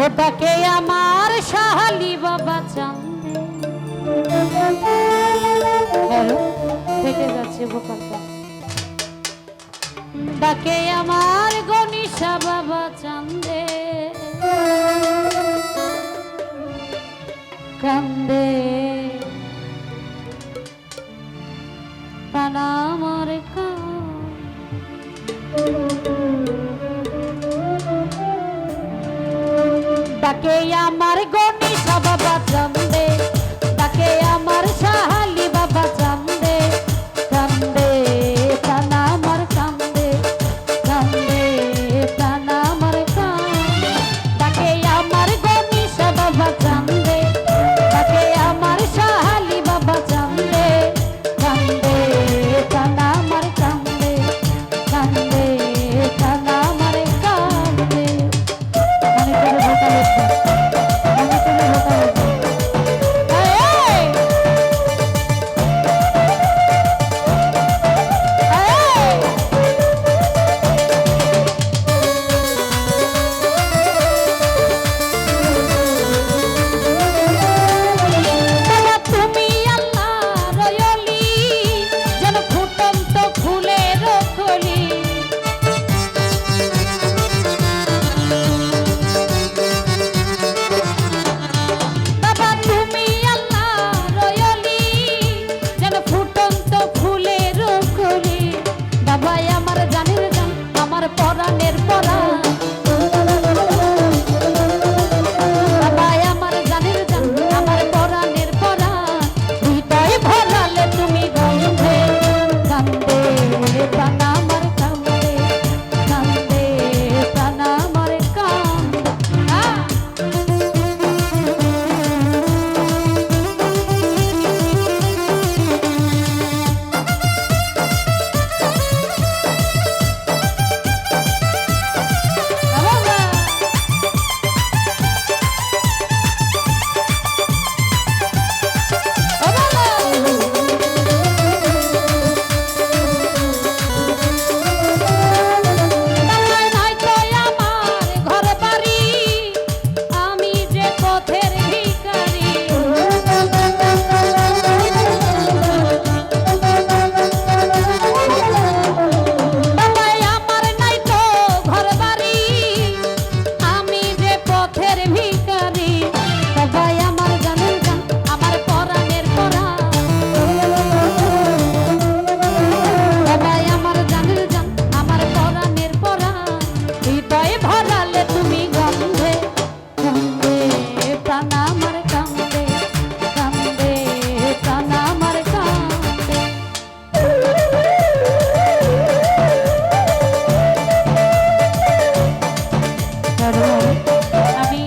ওটাকে আমার সাহালি বাবা চান্দে যাচ্ছে বোকালটা আমার গণিসা বাবা চান্দে কান্দে। প্রাণ আমার কান। যাকে আমার গণি সব বাঁচাবে পরা আমি